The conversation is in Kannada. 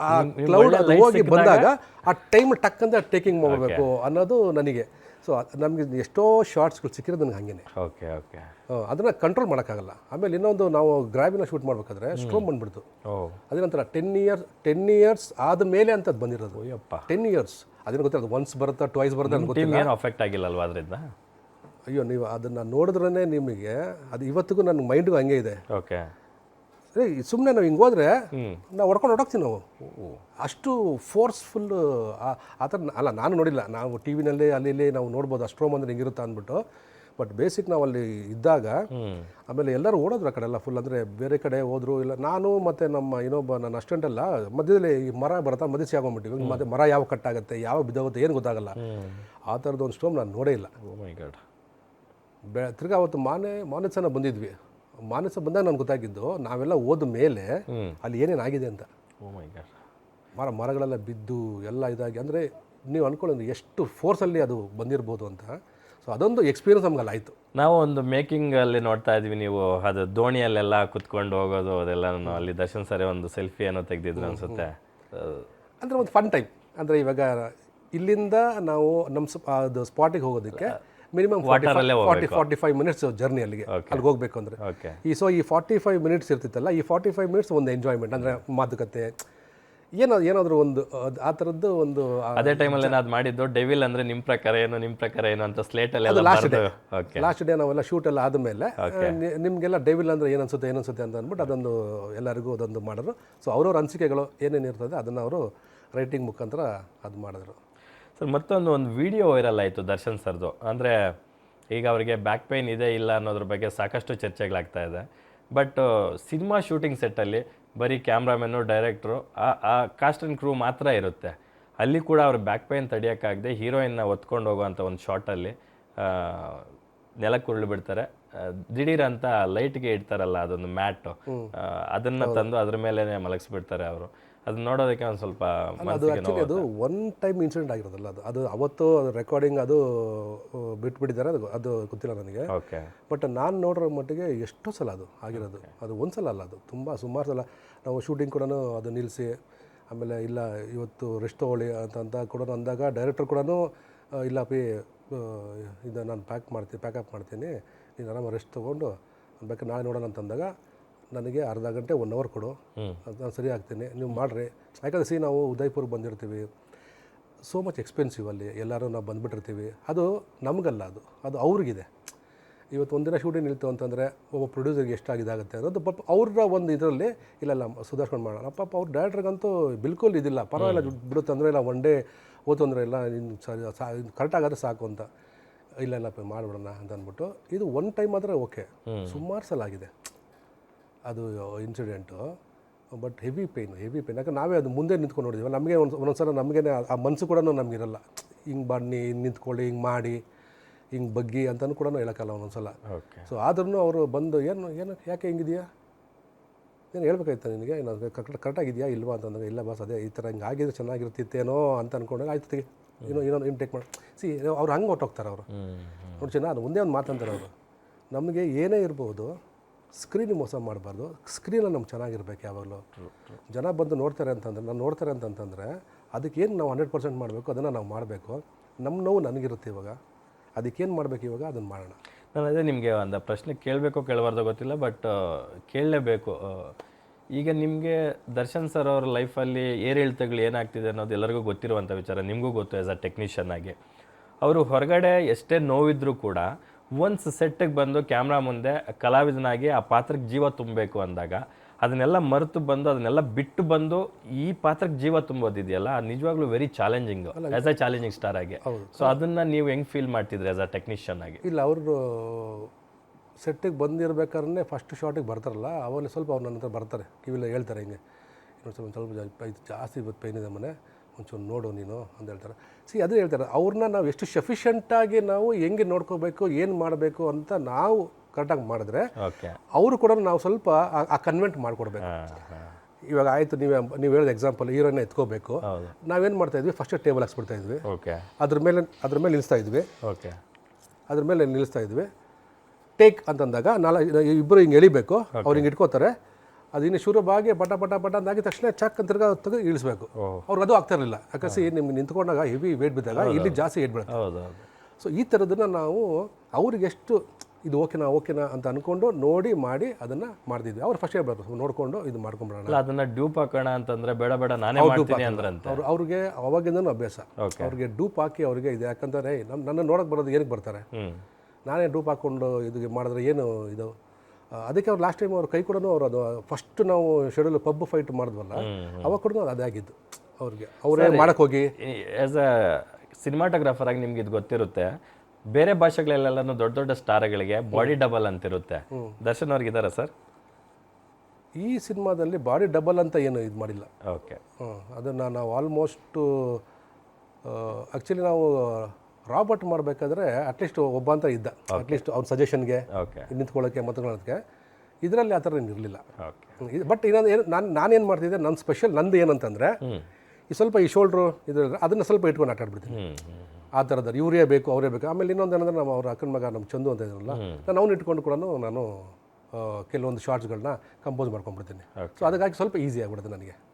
ಆ ಕ್ಲೌಡ್ ಅದು ಹೋಗಿ ಬಂದಾಗ ಆ ಟೈಮ್ ಟಕ್ ಅಂತ ಟೇಕಿಂಗ್ ಮಾಡಬೇಕು ಅನ್ನೋದು ನನಗೆ. ಸೊ ನಮಗೆ ಎಷ್ಟೋ ಶಾರ್ಟ್ಸ್ಗಳು ಸಿಕ್ಕಿರೋದು ನನಗೆ ಹಂಗೇನೆ. ಓಕೆ ಓಕೆ ಅದನ್ನು ಕಂಟ್ರೋಲ್ ಮಾಡೋಕ್ಕಾಗಲ್ಲ. ಆಮೇಲೆ ಇನ್ನೊಂದು ನಾವು ಗ್ರಾವಿನ ಶೂಟ್ ಮಾಡಬೇಕಾದ್ರೆ ಸ್ಟ್ರೋಮ್ ಬಂದ್ಬಿಡ್ತು. ಓ. ಅದೇ ನಂತರ ಟೆನ್ ಇಯರ್ಸ್ ಟೆನ್ ಇಯರ್ಸ್ ಆದಮೇಲೆ ಅಂತ ಅದು ಬಂದಿರೋದು. ಅಯ್ಯಪ್ಪ. ಟೆನ್ ಇಯರ್ಸ್ ಅದನ್ನ ಗೊತ್ತಿಲ್ಲ ಒನ್ಸ್ ಬರುತ್ತಾ ಟ್ವಾಯ್ಸ್ ಬರುತ್ತಾ ಅಂತ ಗೊತ್ತಿಲ್ಲ. ಏನು ಅಫೆಕ್ಟ್ ಆಗಿಲ್ಲಲ್ವಾ ಅದರಿಂದ? ಅಯ್ಯೋ ನೀವು ಅದನ್ನು ನೋಡಿದ್ರೇ ನಿಮಗೆ ಅದು ಇವತ್ತಿಗೂ ನನ್ನ ಮೈಂಡ್ಗೂ ಹಂಗೆ ಇದೆ. ಓಕೆ ಸರಿ ಸುಮ್ಮನೆ ನಾವು ಹಿಂಗೆ ಹೋದ್ರೆ ನಾವು ಹೊಡ್ಕೊಂಡು ಹೊಡಕ್ತೀವಿ ನಾವು. ಅಷ್ಟು ಫೋರ್ಸ್ಫುಲ್ ಆ ಥರ ಅಲ್ಲ ನಾನು ನೋಡಿಲ್ಲ. ನಾವು ಟಿ ವಿನಲ್ಲಿ ಅಲ್ಲಿ ಇಲ್ಲಿ ನಾವು ನೋಡ್ಬೋದು ಅಷ್ಟ್ರೋಮ್ ಅಂದ್ರೆ ಹಿಂಗಿರುತ್ತೆ ಅಂದ್ಬಿಟ್ಟು. ಬಟ್ ಬೇಸಿಕ್ ನಾವು ಅಲ್ಲಿ ಇದ್ದಾಗ ಆಮೇಲೆ ಎಲ್ಲರೂ ಓಡೋದ್ರು ಆ ಕಡೆ ಎಲ್ಲ ಫುಲ್ ಅಂದರೆ ಬೇರೆ ಕಡೆ ಹೋದ್ರು ಇಲ್ಲ ನಾನು ಮತ್ತು ನಮ್ಮ ಇನ್ನೊಬ್ಬ ನನ್ನ ಅಷ್ಟೆಂಟೆಲ್ಲ ಮಧ್ಯದಲ್ಲಿ ಈ ಮರ ಬರುತ್ತಾ ಮಧ್ಯ ಸಿಗಾಕೊಂಡ್ಬಿಟ್ಟಿವಿ ಮತ್ತೆ ಮರ ಯಾವ ಕಟ್ಟಾಗುತ್ತೆ ಯಾವ ಬಿದ್ದೋಗುತ್ತೆ ಏನು ಗೊತ್ತಾಗಲ್ಲ. ಆ ಥರದ್ದು ಒಂದು ಸ್ಟೋಮ್ ನಾನು ನೋಡೇ ಇಲ್ಲ. ಗಾಡ್ ಬೆ ತಿರ್ಗಾ ಅವತ್ತು ಮಾನೆ ಮಾನೆ ಚೆನ್ನಾಗಿ ಬಂದಿದ್ವಿ. ಮಾನಸ ಬಂದಾಗ ನನ್ಗೆ ಗೊತ್ತಾಗಿದ್ದು ನಾವೆಲ್ಲ ಹೋದ ಮೇಲೆ ಅಲ್ಲಿ ಏನೇನು ಆಗಿದೆ ಅಂತ. ಗಾಡ್ ಮರ ಮರಗಳೆಲ್ಲ ಬಿದ್ದು ಎಲ್ಲ ಇದಾಗಿ ಅಂದರೆ ನೀವು ಅಂದ್ಕೊಳ್ಳಿ ಎಷ್ಟು ಫೋರ್ಸಲ್ಲಿ ಅದು ಬಂದಿರ್ಬೋದು ಅಂತ. ಸೊ ಅದೊಂದು ಎಕ್ಸ್ಪೀರಿಯನ್ಸ್ ನಮ್ಗೆ ಆಯಿತು. ನಾವು ಒಂದು ಮೇಕಿಂಗ್ ಅಲ್ಲಿ ನೋಡ್ತಾ ಇದ್ವಿ ನೀವು ಅದು ದೋಣಿಯಲ್ಲೆಲ್ಲ ಕುತ್ಕೊಂಡು ಹೋಗೋದು ಅದೆಲ್ಲ ಅಲ್ಲಿ ದರ್ಶನ್ ಸರಿ ಒಂದು ಸೆಲ್ಫಿ ಏನೋ ತೆಗೆದಿದ್ರು ಅನ್ಸುತ್ತೆ. ಅಂದರೆ ಒಂದು ಫನ್ ಟೈಮ್ ಅಂದರೆ ಇವಾಗ ಇಲ್ಲಿಂದ ನಾವು ನಮ್ಮ ಅದು ಸ್ಪಾಟಿಗೆ ಹೋಗೋದಕ್ಕೆ minimum forty forty five minutes journey ಅಲ್ಲಿಗೆ ಅಲ್ಲಿಗೆ ಹೋಗಬೇಕು ಅಂದರೆ. ಈ ಸೊ ಈ ಫಾರ್ಟಿ ಫೈವ್ ಮಿನಿಟ್ಸ್ ಇರ್ತಿತ್ತಲ್ಲ ಈ ಫಾರ್ಟಿ ಫೈವ್ ಮಿನಿಟ್ಸ್ ಒಂದು ಎಂಜಾಯ್ಮೆಂಟ್ ಅಂದರೆ ಮಾತುಕತೆ. ಏನೋ ಏನಾದರೂ ಒಂದು ಆ ಥರದ್ದು ಒಂದು ಅದೇ ಟೈಮಲ್ಲಿ ಅದು ಮಾಡಿದ್ದು ಡೆವಿಲ್ ಅಂದರೆ ನಿಮ್ಮ ಪ್ರಕಾರ ಏನು ನಿಮ್ಮ ಪ್ರಕಾರ ಏನು ಅಂತ ಸ್ಲೇಟಲ್ಲಿ ಲಾಸ್ಟ್ ಡೇ ಲಾಸ್ಟ್ ಡೇ ನಾವೆಲ್ಲ ಶೂಟ್ ಎಲ್ಲ ಆದಮೇಲೆ ನಿಮಗೆಲ್ಲ ಡೆವಿಲ್ ಅಂದರೆ ಏನನ್ಸುತ್ತೆ ಏನನ್ಸುತ್ತೆ ಏನು ಅನ್ಸುತ್ತೆ ಅಂತ ಅಂದ್ಬಿಟ್ಟು ಅದೊಂದು ಎಲ್ಲರಿಗೂ ಅದೊಂದು ಮಾಡಿದ್ರು. ಸೊ ಅವ್ರವ್ರ ಅನಿಸಿಕೆಗಳು ಏನೇನು ಇರ್ತದೆ ಅದನ್ನು ಅವರು ರೈಟಿಂಗ್ ಮುಖಾಂತರ ಅದು ಮಾಡಿದ್ರು. ಸರ್ ಮತ್ತೊಂದು ಒಂದು ವಿಡಿಯೋ ವೈರಲ್ ಆಯಿತು ದರ್ಶನ್ ಸರ್ದು. ಅಂದರೆ ಈಗ ಅವರಿಗೆ ಬ್ಯಾಕ್ ಪೈನ್ ಇದೆ ಇಲ್ಲ ಅನ್ನೋದ್ರ ಬಗ್ಗೆ ಸಾಕಷ್ಟು ಚರ್ಚೆಗಳಾಗ್ತಾ ಇದೆ. ಬಟ್ ಸಿನಿಮಾ ಶೂಟಿಂಗ್ ಸೆಟ್ಟಲ್ಲಿ ಬರೀ ಕ್ಯಾಮ್ರಾಮನ್ನು ಡೈರೆಕ್ಟ್ರು ಆ ಆ ಕಾಸ್ಟ್ ಆ್ಯಂಡ್ ಕ್ರೂ ಮಾತ್ರ ಇರುತ್ತೆ. ಅಲ್ಲಿ ಕೂಡ ಅವ್ರ ಬ್ಯಾಕ್ ಪೈನ್ ತಡಿಯೋಕ್ಕಾಗದೆ ಹೀರೋಯಿನ್ನ ಒತ್ಕೊಂಡು ಹೋಗುವಂಥ ಒಂದು ಶಾರ್ಟಲ್ಲಿ ನೆಲಕ್ಕೆ ಉರುಳು ಬಿಡ್ತಾರೆ. ದಿಢೀರ್ ಅಂತ ಲೈಟ್ಗೆ ಇಡ್ತಾರಲ್ಲ ಅದೊಂದು ಮ್ಯಾಟು. ಅದನ್ನ ತಂದು ಅದ್ರ ಮೇಲೆ ಮಲಗಿಸ್ಬಿಡ್ತಾರೆ ಅವರು. ಅದನ್ನ ನೋಡೋದಕ್ಕೆ ಒಂದು ಸ್ವಲ್ಪ ಅದು ಆ್ಯಕ್ಚುಲಿ ಅದು ಒನ್ ಟೈಮ್ ಇನ್ಸಿಡೆಂಟ್ ಆಗಿರೋದಲ್ಲ ಅದು ಅದು ಅವತ್ತು ರೆಕಾರ್ಡಿಂಗ್ ಅದು ಬಿಟ್ಬಿಟ್ಟಿದ್ದಾರೆ ಅದು ಅದು ಗೊತ್ತಿಲ್ಲ ನನಗೆ. ಓಕೆ ಬಟ್ ನಾನು ನೋಡಿರೋ ಮಟ್ಟಿಗೆ ಎಷ್ಟೋ ಸಲ ಅದು ಆಗಿರೋದು. ಅದು ಒಂದು ಸಲ ಅಲ್ಲ ಅದು ತುಂಬ ಸುಮಾರು ಸಲ. ನಾವು ಶೂಟಿಂಗ್ ಕೂಡ ಅದು ನಿಲ್ಲಿಸಿ ಆಮೇಲೆ ಇಲ್ಲ ಇವತ್ತು ರೆಸ್ಟ್ ತೊಗೊಳ್ಳಿ ಅಂತ ಅಂತ ಕೂಡ ಅಂದಾಗ ಡೈರೆಕ್ಟರ್ ಕೂಡ ಇಲ್ಲ ಪಿ ಇದು ನಾನು ಪ್ಯಾಕ್ ಮಾಡ್ತೀನಿ ಪ್ಯಾಕಪ್ ಮಾಡ್ತೀನಿ ನೀನು ಆರಾಮ ರೆಸ್ಟ್ ತೊಗೊಂಡು ಬೇಕಾದ್ರೆ ನಾಳೆ ನೋಡೋಣ ಅಂತಂದಾಗ ನನಗೆ ಅರ್ಧ ಗಂಟೆ ಒನ್ ಅವರ್ ಕೊಡು. ಅದು ನಾನು ಸರಿ ಆಗ್ತೀನಿ. ನೀವು ಮಾಡಿರಿ. ಯಾಕಂದರೆ ಸಿ ನಾವು ಉದಯ್ಪುರ್ಗೆ ಬಂದಿರ್ತೀವಿ. ಸೋ ಮಚ್ ಎಕ್ಸ್ಪೆನ್ಸಿವ್ ಅಲ್ಲಿ ಎಲ್ಲರೂ ನಾವು ಬಂದುಬಿಟ್ಟಿರ್ತೀವಿ. ಅದು ನಮಗಲ್ಲ ಅದು. ಅದು ಅವ್ರಿಗಿದೆ. ಇವತ್ತು ಒಂದಿನ ಶೂಟಿಂಗ್ ನಿಲ್ತು ಅಂತಂದರೆ ಒಬ್ಬ ಪ್ರೊಡ್ಯೂಸರ್ಗೆ ಎಷ್ಟಾಗಿದಾಗುತ್ತೆ ಅನ್ನೋದು ಪಾಪ ಅವ್ರ ಒಂದು ಇದರಲ್ಲಿ ಇಲ್ಲ ಇಲ್ಲ ಸುಧಾರಿಸ್ಕೊಂಡು ಮಾಡೋಣ. ಪಾಪ ಅವ್ರ ಡೈರೆಕ್ಟ್ರಿಗಂತೂ ಬಿಲ್ಕುಲ್ ಇದಿಲ್ಲ. ಪರವಾಗಿಲ್ಲ ದುಡ್ಡು ಬಿಡುತ್ತೆ ಅಂದರೆ ಇಲ್ಲ. ಒನ್ ಡೇ ಓ ತೊಂದರೆ ಇಲ್ಲ. ನಿನ್ನ ಸರಿ ಕರೆಕ್ಟಾಗಾದ್ರೆ ಸಾಕು ಅಂತ. ಇಲ್ಲ ಇಲ್ಲ ಮಾಡಿಬಿಡೋಣ ಅಂತ ಅಂದ್ಬಿಟ್ಟು. ಇದು ಒನ್ ಟೈಮ್ ಆದರೆ ಓಕೆ ಸುಮಾರು ಸಲ ಆಗಿದೆ. ಅದು incident but heavy pain heavy pain ಯಾಕಂದ್ರೆ ನಾವೇ ಅದು ಮುಂದೆ ನಿಂತ್ಕೊಂಡು ನೋಡಿದ್ದೀವಿ ನಮಗೆ ಒಂದು ಒಂದೊಂದ್ಸಲ ನಮಗೇ ಆ ಮನಸ್ಸು ಕೂಡ ನಮಗಿರಲ್ಲ. ಹಿಂಗೆ ಬನ್ನಿ ಹಿಂಗೆ ನಿಂತ್ಕೊಳ್ಳಿ ಹಿಂಗೆ ಮಾಡಿ ಹಿಂಗೆ ಬಗ್ಗಿ ಅಂತಲೂ ಕೂಡ ಹೇಳೋಕ್ಕಲ್ಲ ಒಂದೊಂದ್ಸಲ. ಓಕೆ ಸೊ ಆದ್ರೂ ಅವರು ಬಂದು ಏನು ಏನು ಯಾಕೆ ಹಿಂಗಿದೆಯಾ? ಏನು ಹೇಳ್ಬೇಕಾಯ್ತು ನಿನಗೆ? ಏನು ಕರೆಕ್ಟ್ ಕರೆಕ್ಟಾಗಿದೆಯಾ ಇಲ್ವಾ? ಅಂತಂದಾಗ ಇಲ್ಲ ಬಸ್ ಅದೇ ಈ ಥರ ಹಿಂಗೆ ಆಗಿದ್ರೆ ಚೆನ್ನಾಗಿರ್ತಿತ್ತೇನೋ ಅಂತ ಅಂದ್ಕೊಂಡಾಗ ಆಯ್ತು ತೆಗಿ ಏನೋ ಏನೋ ಇಂಟೇಕ್ ಟೇಕ್ ಮಾಡಿ. ಸಿ ಅವ್ರು ಹಂಗೆ ಹೊಟ್ಟೋಗ್ತಾರೆ ಅವರು. ನೋಡಿ ಚೆನ್ನ ಅದು ಒಂದೇ ಒಂದು ಮಾತಂತಾರೆ ಅವರು. ನಮಗೆ ಏನೇ ಇರ್ಬೋದು ಸ್ಕ್ರೀನ್ ಮೋಸ ಮಾಡಬಾರ್ದು. ಸ್ಕ್ರೀನಲ್ಲಿ ನಮ್ಗೆ ಚೆನ್ನಾಗಿರ್ಬೇಕು ಯಾವಾಗಲೂ. ಜನ ಬಂದು ನೋಡ್ತಾರೆ ಅಂತಂದ್ರೆ, ನಾನು ನೋಡ್ತಾರೆ ಅಂತಂತಂದರೆ ಅದಕ್ಕೆ ಏನು ನಾವು ಹಂಡ್ರೆಡ್ ಪರ್ಸೆಂಟ್ ಮಾಡಬೇಕು, ಅದನ್ನು ನಾವು ಮಾಡಬೇಕು. ನಮ್ಮ ನೋವು ನನಗಿರುತ್ತೆ ಇವಾಗ. ಅದಕ್ಕೇನು ಮಾಡಬೇಕು ಇವಾಗ ಅದನ್ನು ಮಾಡೋಣ. ನಾನು ಅದೇ ನಿಮಗೆ ಒಂದು ಪ್ರಶ್ನೆ ಕೇಳಬೇಕು ಕೇಳಬಾರ್ದು ಗೊತ್ತಿಲ್ಲ ಬಟ್ ಕೇಳಲೇಬೇಕು. ಈಗ ನಿಮಗೆ ದರ್ಶನ್ ಸರ್ ಅವ್ರ ಲೈಫಲ್ಲಿ ಏರಿಳಿತಗಳು ಏನಾಗ್ತಿದೆ ಅನ್ನೋದು ಎಲ್ಲರಿಗೂ ಗೊತ್ತಿರುವಂಥ ವಿಚಾರ, ನಿಮಗೂ ಗೊತ್ತು ಆ್ಯಸ್ ಅ ಟೆಕ್ನಿಷಿಯನ್ ಆಗಿ. ಅವರು ಹೊರಗಡೆ ಎಷ್ಟೇ ನೋವಿದ್ರೂ ಕೂಡ ಒನ್ಸ್ ಸೆಟ್ಟಿಗೆ ಬಂದು ಕ್ಯಾಮ್ರಾ ಮುಂದೆ ಕಲಾವಿದನಾಗಿ ಆ ಪಾತ್ರಕ್ಕೆ ಜೀವ ತುಂಬಬೇಕು ಅಂದಾಗ ಅದನ್ನೆಲ್ಲ ಮರೆತು ಬಂದು ಅದನ್ನೆಲ್ಲ ಬಿಟ್ಟು ಬಂದು ಈ ಪಾತ್ರಕ್ಕೆ ಜೀವ ತುಂಬೋದಿದೆಯಲ್ಲ ಅದು ನಿಜವಾಗ್ಲೂ very challenging as a challenging star ಆಗಿ. ಸೊ ಅದನ್ನ ನೀವು ಹೆಂಗ್ ಫೀಲ್ ಮಾಡ್ತಿದ್ರಿ ಆಸ್ ಅ ಟೆಕ್ನಿಷಿಯನ್ ಆಗಿ? ಇಲ್ಲ ಅವರು ಸೆಟ್ಟಿಗೆ ಬಂದಿರಬೇಕಾದ್ರೆ ಫಸ್ಟ್ ಶಾರ್ಟಿಗೆ ಬರ್ತಾರಲ್ಲ ಅವಾಗ ಸ್ವಲ್ಪ ಅವ್ರ ನನ್ನ ಹತ್ರ ಬರ್ತಾರೆ. ಕಿವಿಲ್ಲ ಹೇಳ್ತಾರೆ ಹಿಂಗೆ. ಇನ್ನೊಂದು ಸ್ವಲ್ಪ ಸ್ವಲ್ಪ ಜಾಸ್ತಿ ಇವತ್ತು ಪೈನ್ ಇದೆ ಮನೆ. ಒಂಚೂರು ನೋಡು ನೀನು ಅಂತ ಹೇಳ್ತಾರೆ. ಸಿ ಅದೇ ಹೇಳ್ತಾರೆ ಅವ್ರನ್ನ ನಾವು ಎಷ್ಟು ಸಫಿಷಿಯಂಟಾಗಿ ನಾವು ಹೆಂಗೆ ನೋಡ್ಕೋಬೇಕು ಏನು ಮಾಡಬೇಕು ಅಂತ ನಾವು ಕರೆಕ್ಟಾಗಿ ಮಾಡಿದ್ರೆ ಓಕೆ ಅವರು ಕೂಡ ನಾವು ಸ್ವಲ್ಪ ಆ- ಕನ್ವೆಂಟ್ ಮಾಡಿಕೊಡ್ಬೇಕು. ಇವಾಗ ಆಯಿತು ನೀವೇ ನೀವು ಹೇಳಿದ ಎಕ್ಸಾಂಪಲ್ ಹೀರೋನ ಎತ್ಕೋಬೇಕು. ನಾವೇನು ಮಾಡ್ತಾ ಇದ್ವಿ ಫಸ್ಟ್ ಟೇಬಲ್ ಹಾಕ್ಸ್ಬಿಡ್ತಾ ಇದ್ವಿ. ಓಕೆ ಅದ್ರ ಮೇಲೆ ಅದ್ರ ಮೇಲೆ ನಿಲ್ಲಿಸ್ತಾ ಇದ್ವಿ. ಓಕೆ ಅದ್ರ ಮೇಲೆ ನಿಲ್ಲಿಸ್ತಾ ಇದ್ವಿ. ಟೇಕ್ ಅಂತಂದಾಗ ನಾಲ್ಕು ಇಬ್ಬರು ಹಿಂಗೆ ಎಳಿಬೇಕು ಅವ್ರು ಹಿಂಗೆ ಇಟ್ಕೋತಾರೆ. ಅದು ಇನ್ನು ಶುರುವಾಗಿ ಪಟ ಪಟ ಪಟ ಅಂದಾಗಿದ ತಕ್ಷಣ ಚಕ್ ಅಂತ ತಿರ್ಗಾ ತೆಗೆದು ಇಳಿಸ್ಬೇಕು. ಅವ್ರು ಅವ್ರಿಗೆ ಅದು ಆಗ್ತಾ ಇರಲಿಲ್ಲ. ಯಾಕಂದ್ರೆ ನಿಮ್ಗೆ ನಿಂತ್ಕೊಂಡಾಗ ಹೆವಿ ವೇಟ್ ಬಿದ್ದಾಗ ಇಲ್ಲಿ ಜಾಸ್ತಿ ಏಟ್ ಬಿಡುತ್ತೆ ಸೊ ಈ ಥರದನ್ನು ನಾವು ಅವ್ರಿಗೆ ಎಷ್ಟು ಇದು ಓಕೆನಾ ಓಕೆನಾ ಅಂತ ಅಂದ್ಕೊಂಡು ನೋಡಿ ಮಾಡಿ ಅದನ್ನು ಮಾಡ್ತಿದ್ವಿ. ಅವ್ರು ಫಸ್ಟ್ ಹೇಳ್ಬಾರ್ದು ನೋಡಿಕೊಂಡು ಇದು ಮಾಡ್ಕೊಂಡ್ಬಿಡೋಣ ಅದನ್ನು ಅದನ್ನ ಡ್ಯೂಪ್ ಹಾಕೋಣ ಅಂತಂದ್ರೆ ಬೇಡ ಬೇಡ ನಾನೇ ಮಾಡ್ತೀನಿ ಅಂದ್ರಂತೆ. ಅವ್ರು ಅವ್ರಿಗೆ ಅವಾಗಿಂದನೂ ಅಭ್ಯಾಸ. ಅವ್ರಿಗೆ ಡೂಪ್ ಹಾಕಿ ಅವ್ರಿಗೆ ಇದು ಯಾಕಂತಾರೆ ನಮ್ಮ ನನ್ನ ನೋಡೋಕೆ ಬರೋದು ಏನಕ್ಕೆ ಬರ್ತಾರೆ? ನಾನೇ ಡೂಪ್ ಹಾಕ್ಕೊಂಡು ಇದು ಮಾಡಿದ್ರೆ ಏನು ಇದು? ಅದಕ್ಕೆ ಅವ್ರು ಲಾಸ್ಟ್ ಟೈಮ್ ಅವ್ರು ಕೈ ಕೂಡ ಅವ್ರು ಅದು ಫಸ್ಟ್ ನಾವು ಶೆಡ್ಯೂಲ್ ಪಬ್ ಫೈಟ್ ಮಾಡಿದ್ವಲ್ಲ ಅವಾಗ ಕೂಡ ಅದೇ ಆಗಿದ್ದು ಅವ್ರಿಗೆ. ಅವರೇ ಮಾಡಕ್ಕೆ ಹೋಗಿ. ಆ್ಯಸ್ ಅ ಸಿನಿಮಾಟೋಗ್ರಾಫರ್ ಆಗಿ ನಿಮ್ಗೆ ಇದು ಗೊತ್ತಿರುತ್ತೆ ಬೇರೆ ಭಾಷೆಗಳಲ್ಲೆಲ್ಲ ದೊಡ್ಡ ದೊಡ್ಡ ಸ್ಟಾರ್ಗಳಿಗೆ ಬಾಡಿ ಡಬಲ್ ಅಂತಿರುತ್ತೆ. ದರ್ಶನ್ ಅವ್ರಿಗೆ ಇದ್ದಾರಾ ಸರ್? ಈ ಸಿನಿಮಾದಲ್ಲಿ ಬಾಡಿ ಡಬಲ್ ಅಂತ ಏನು ಇದು ಮಾಡಿಲ್ಲ. ಓಕೆ ಅದನ್ನು ನಾವು ಆಲ್ಮೋಸ್ಟು ಆ್ಯಕ್ಚುಲಿ ನಾವು ರಾಬರ್ಟ್ ಮಾಡಬೇಕಾದ್ರೆ ಅಟ್ಲೀಸ್ಟ್ ಒಬ್ಬ ಅಂತ ಇದ್ದ. ಅಟ್ಲೀಸ್ಟ್ ಅವ್ನ ಸಜೆಷನ್ಗೆ ನಿಂತ್ಕೊಳ್ಳೋಕ್ಕೆ ಮತಗಳೋದಕ್ಕೆ ಇದರಲ್ಲಿ ಆ ಥರ ಏನು ಇರಲಿಲ್ಲ ಬಟ್ ಇನ್ನೊಂದು ಏನು ನಾನು ನಾನೇನು ಮಾಡ್ತಿದ್ದೆ ನನ್ನ ಸ್ಪೆಷಲ್ ನಂದು ಏನಂತಂದರೆ ಈ ಸ್ವಲ್ಪ ಈ ಶೋಲ್ಡ್ರು ಇದು ಅದನ್ನು ಸ್ವಲ್ಪ ಇಟ್ಕೊಂಡು ಆಟ ಆಡ್ಬಿಡ್ತೀನಿ. ಆ ಥರದ್ದು ಇವರೇ ಬೇಕು ಅವರೇ ಬೇಕು. ಆಮೇಲೆ ಇನ್ನೊಂದು ಏನಂದ್ರೆ ನಮ್ಮ ಅವ್ರ ಅಕ್ಕನ ಮಗ ನಮ್ಮ ಚಂದು ಅಂತ ಇದ್ರಲ್ಲ ನಾನು ಅವ್ನು ಇಟ್ಕೊಂಡು ಕೂಡ ನಾನು ಕೆಲವೊಂದು ಶಾರ್ಟ್ಸ್ಗಳನ್ನ ಕಂಪೋಸ್ ಮಾಡ್ಕೊಂಡ್ಬಿಡ್ತೀನಿ. ಸೊ ಅದಕ್ಕಾಗಿ ಸ್ವಲ್ಪ ಈಸಿ ಆಗ್ಬಿಡುತ್ತೆ ನನಗೆ.